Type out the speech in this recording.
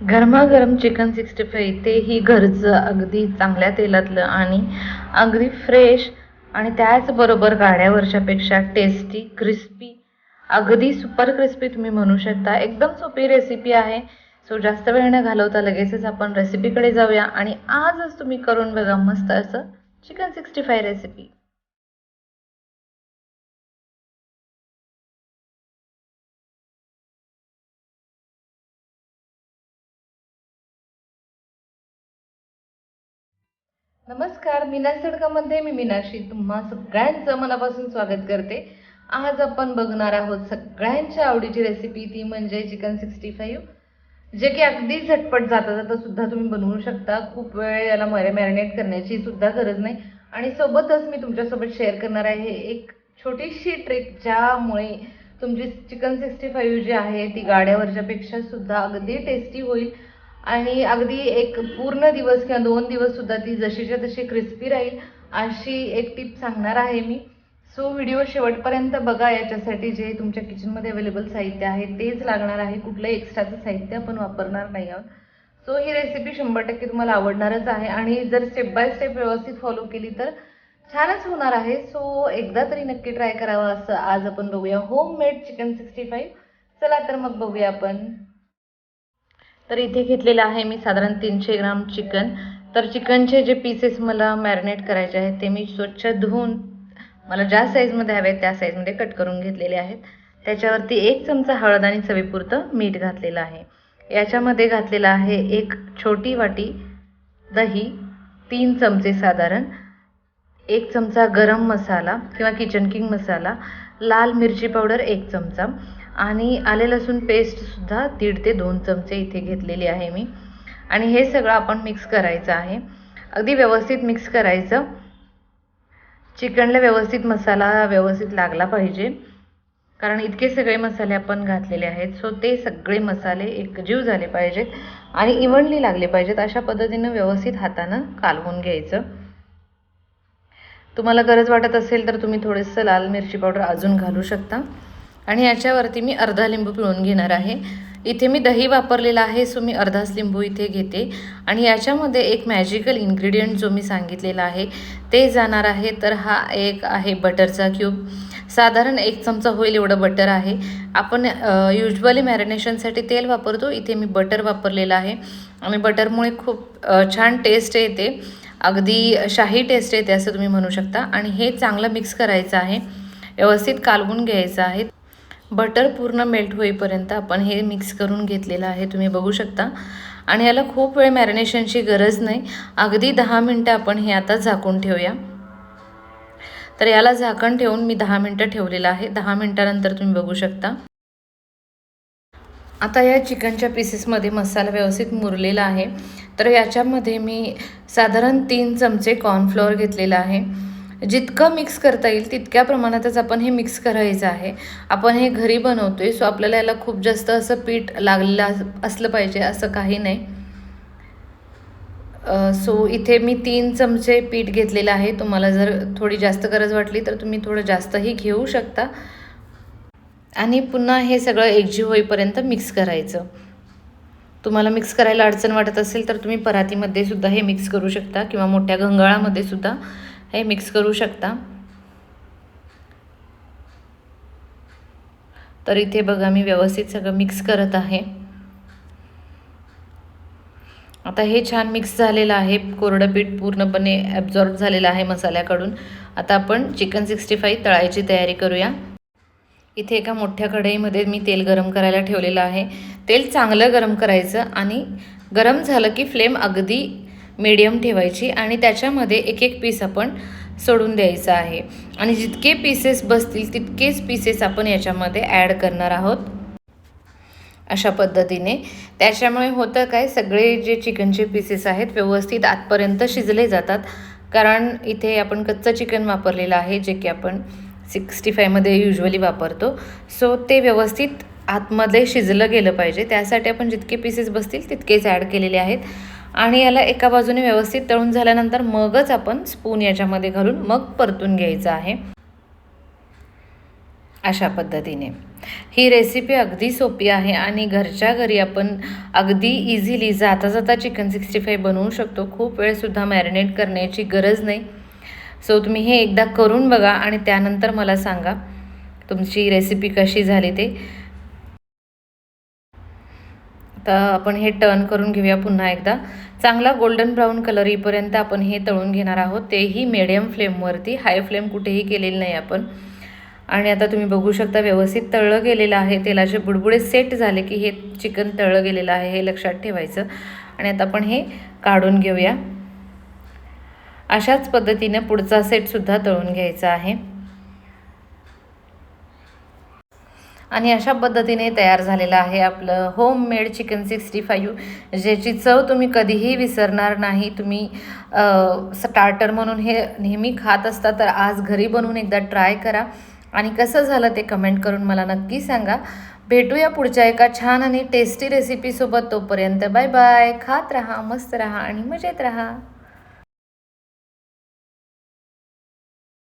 गरमागरम chicken sixty five तेही घरचं अगदी चांगल्या तेलातलं आणि अगदी फ्रेश आणि त्याचबरोबर गाड्यावरच्यापेक्षा टेस्टी क्रिस्पी अगदी सुपर क्रिस्पी तुम्ही म्हणू शकता. एकदम सोपी रेसिपी आहे. सो जास्त वेळ न घालवता लगेचच आपण रेसिपीकडे जाऊया. आणि आजच तुम्ही करून बघा मस्त असं चिकन सिक्स्टी फाय रेसिपी नमस्कार मीना तडकामध्ये मी मीनाक्षी. तुम्हा सगळ्यांचं मनापासून स्वागत करते. आज आपण बघणार आहोत सगळ्यांच्या आवडीची रेसिपी ती म्हणजे चिकन सिक्स्टी फाईव्ह जे की अगदी झटपट जाता जाता सुद्धा तुम्ही बनवू शकता. खूप वेळ याला मॅरे मॅरिनेट करण्याची सुद्धा गरज नाही. आणि सोबतच मी तुमच्यासोबत शेअर करणार आहे एक छोटीशी ट्रिक ज्यामुळे तुमची चिकन सिक्स्टी फाईव्ह जी आहे ती गाड्यावरच्या पेक्षा सुद्धा अगदी टेस्टी होईल. आणि अगदी एक पूर्ण दिवस किंवा दोन दिवस सुद्धा ती जशीच्या तशी क्रिस्पी राहील अशी एक टिप सांगणार आहे मी. सो व्हिडिओ शेवटपर्यंत बघा याच्यासाठी जे तुमच्या किचनमध्ये अवेलेबल साहित्य आहे तेच लागणार आहे. कुठलंही एक्स्ट्राचं साहित्य आपण वापरणार नाही आहोत. सो ही रेसिपी शंभर टक्के तुम्हाला आवडणारच आहे आणि जर स्टेप बाय स्टेप व्यवस्थित फॉलो केली तर छानच होणार आहे. सो एकदा तरी नक्की ट्राय करावं असं आज आपण बघूया. Homemade chicken sixty five चला तर मग बघूया आपण. तर इथे घेतलेलं आहे मी साधारण तीनशे ग्राम चिकन. तर चिकनचे जे पीसेस मला मॅरिनेट करायचे आहेत ते मी स्वच्छ धुवून मला ज्या साईजमध्ये हवे त्या साईजमध्ये कट करून घेतलेले आहेत. त्याच्यावरती एक चमचा हळद आणि चवीपुरतं मीठ घातलेलं आहे. याच्यामध्ये घातलेलं आहे एक छोटी वाटी दही तीन चमचे साधारण एक चमचा गरम मसाला किंवा किचन किंग मसाला लाल मिरची पावडर एक चमचा आणि आले लसूण पेस्टसुद्धा दीड ते दोन चमचे इथे घेतलेली आहे मी. आणि हे सगळं आपण मिक्स करायचं आहे. अगदी व्यवस्थित मिक्स करायचं. चिकनला व्यवस्थित मसाला व्यवस्थित लागला पाहिजे. कारण इतके सगळे मसाले आपण घातलेले आहेत. सो ते सगळे मसाले एकजीव झाले पाहिजेत. आणि इवनली लागले पाहिजेत. अशा पद्धतीनं व्यवस्थित हातानं कालवून घ्यायचं. तुम्हाला गरज वाटत असेल तर तुम्ही थोडंसं लाल मिरची पावडर अजून घालू शकता. आणि याच्यावरती मी अर्धा लिंबू पिळून घेणार आहे. इथे मी दही वापरलेला आहे सो मी अर्धाच लिंबू इथे घेते. आणि याच्यामध्ये एक मॅजिकल इन्ग्रेडियंट जो मी सांगितलेला आहे ते जाणार आहे. तर हा एक आहे बटरचा क्यूब साधारण एक चमचा होईल एवढं बटर आहे. आपण युजली मॅरिनेशनसाठी तेल वापरतो. इथे मी बटर वापरलेलं आहे. आणि बटरमुळे खूप छान टेस्ट येते. अगदी शाही टेस्ट येते असं तुम्ही म्हणू शकता. आणि हे चांगलं मिक्स करायचं आहे. व्यवस्थित कालवून घ्यायचं आहे. बटर पूर्ण मेल्ट होईपर्यंत आपण हे मिक्स करून घेतलेलं आहे तुम्ही बघू शकता. आणि याला खूप वेळ मॅरिनेशनची गरज नाही. अगदी दहा मिनटं आपण हे आता झाकून ठेवूया. तर याला झाकण ठेवून मी दहा मिनटं ठेवलेलं आहे. दहा मिनटानंतर तुम्ही बघू शकता. आता या चिकनच्या पीसेसमध्ये मसाला व्यवस्थित मुरलेला आहे. तर याच्यामध्ये मी साधारण तीन चमचे कॉर्नफ्लॉवर घेतलेला आहे. जितकं मिक्स करता येईल तितक्या प्रमाणातच आपण हे मिक्स करायचं आहे. आपण हे घरी बनवतो आहे सो आपल्याला याला खूप जास्त असं पीठ लागलेलं असलं पाहिजे असं काही नाही. सो इथे मी तीन चमचे पीठ घेतलेलं आहे. तुम्हाला जर थोडी जास्त गरज वाटली तर तुम्ही थोडं जास्तही घेऊ शकता. आणि पुन्हा हे सगळं एकजीव होईपर्यंत मिक्स करायचं. तुम्हाला मिक्स करायला अडचण वाटत असेल तर तुम्ही परातीमध्ये सुद्धा हे मिक्स करू शकता किंवा मोठ्या घंगाळामध्ये सुद्धा. हे मिक्स करू शकता. तर इथे बघा मी व्यवस्थित सगळं मिक्स करत आहे. आता हे छान मिक्स झालेलं आहे. कोरडं पीठ पूर्णपणे ॲब्झॉर्ब झालेलं आहे मसाल्याकडून. आता आपण चिकन सिक्स्टी फाईव्ह तळायची तयारी करूया. इथे एका मोठ्या कढईमध्ये मी तेल गरम करायला ठेवलेलं आहे. तेल चांगलं गरम करायचं आणि गरम झालं की फ्लेम अगदी मीडियम ठेवायची आणि त्याच्यामध्ये एक एक पीस आपण सोडून द्यायचा आहे. आणि जितके पीसेस बसतील तितकेच पीसेस आपण याच्यामध्ये ॲड करणार आहोत. अशा पद्धतीने. त्याच्यामुळे होतं काय सगळे जे चिकनचे पीसेस आहेत व्यवस्थित आतपर्यंत शिजले जातात. कारण इथे आपण कच्चं चिकन वापरलेलं आहे जे की आपण सिक्स्टी फायमध्ये युजली वापरतो. सो ते व्यवस्थित आतमध्ये शिजलं गेलं पाहिजे. त्यासाठी आपण जितके पीसेस बसतील तितकेच ॲड केलेले आहेत. आणि याला एका बाजूने व्यवस्थित तळून झाल्यानंतर मगच आपण स्पून याच्यामध्ये घालून मग परतून घ्यायचं आहे. अशा पद्धतीने. ही रेसिपी अगदी सोपी आहे आणि घरच्या घरी आपण अगदी इझिली जाता जाता चिकन सिक्स्टी फाय बनवू शकतो. खूप वेळसुद्धा मॅरिनेट करण्याची गरज नाही. सो तुम्ही हे एकदा करून बघा आणि त्यानंतर मला सांगा तुमची रेसिपी कशी झाली ते. तर आपण हे टर्न करून घेऊया पुन्हा एकदा. चांगला गोल्डन ब्राऊन कलर येईपर्यंत आपण हे तळून घेणार आहोत. तेही मिडियम फ्लेमवरती हाय फ्लेम कुठेही केलेली नाही आपण. आणि आता तुम्ही बघू शकता व्यवस्थित तळलं गेलेलं आहे. तेलाचे बुडबुडे सेट झाले की हे चिकन तळलं गेलेलं आहे हे लक्षात ठेवायचं. आणि आता आपण हे काढून घेऊया. अशाच पद्धतीने पुढचा सेटसुद्धा तळून घ्यायचा आहे. आणि अशा पद्धतीने तयार झालेलं आहे आपलं homemade chicken sixty five ज्याची चव तुम्ही कधीही विसरणार नाही. तुम्ही स्टार्टर म्हणून हे नेहमी खात असता तर आज घरी बनवून एकदा ट्राय करा. आणि कसं झालं ते कमेंट करून मला नक्की सांगा. भेटूया पुढच्या एका छान आणि टेस्टी रेसिपीसोबत तोपर्यंत बाय बाय खात राहा मस्त राहा आणि मजेत राहा.